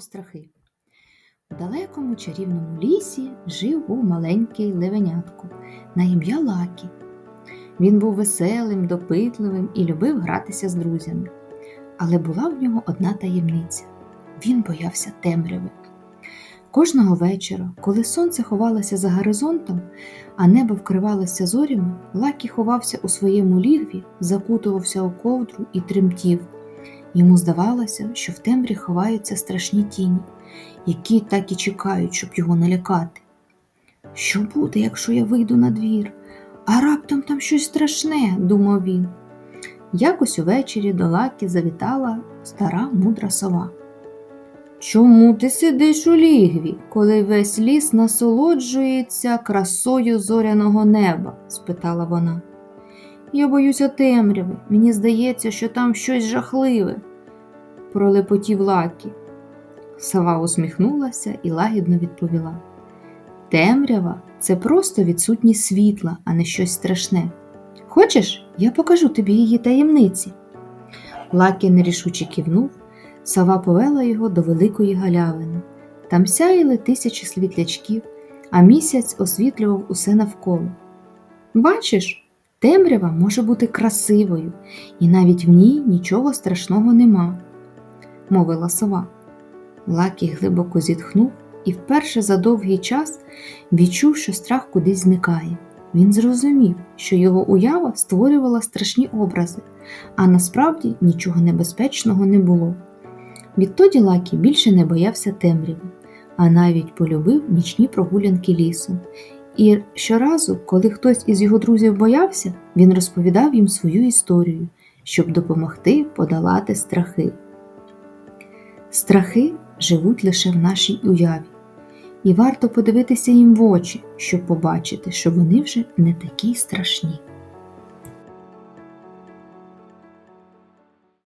страхи. У далекому чарівному лісі жив був маленький левенятко на ім'я Лакі. Він був веселим, допитливим і любив гратися з друзями. Але була в нього одна таємниця він боявся темряви. Кожного вечора, коли сонце ховалося за горизонтом, а небо вкривалося зорями, Лакі ховався у своєму лігві, закутувався у ковдру і тремтів. Йому здавалося, що в темрі ховаються страшні тіні, які так і чекають, щоб його налякати. Що буде, якщо я вийду на двір? А раптом там щось страшне, думав він. Якось увечері до Лакі завітала стара мудра сова. Чому ти сидиш у лігві, коли весь ліс насолоджується красою зоряного неба? спитала вона. Я боюся темряви, мені здається, що там щось жахливе, пролепотів Лакі. Сова усміхнулася і лагідно відповіла. Темрява це просто відсутність світла, а не щось страшне. Хочеш, я покажу тобі її таємниці. Лакі нерішуче кивнув, сова повела його до великої галявини. Там сяяли тисячі світлячків, а місяць освітлював усе навколо. Бачиш, темрява може бути красивою, і навіть в ній нічого страшного нема, мовила сова. Лакі глибоко зітхнув і вперше за довгий час відчув, що страх кудись зникає. Він зрозумів, що його уява створювала страшні образи, а насправді нічого небезпечного не було. Відтоді Лакі більше не боявся темряви, а навіть полюбив нічні прогулянки лісом. І щоразу, коли хтось із його друзів боявся, він розповідав їм свою історію, щоб допомогти подолати страхи. Страхи живуть лише в нашій уяві, і варто подивитися їм в очі, щоб побачити, що вони вже не такі страшні.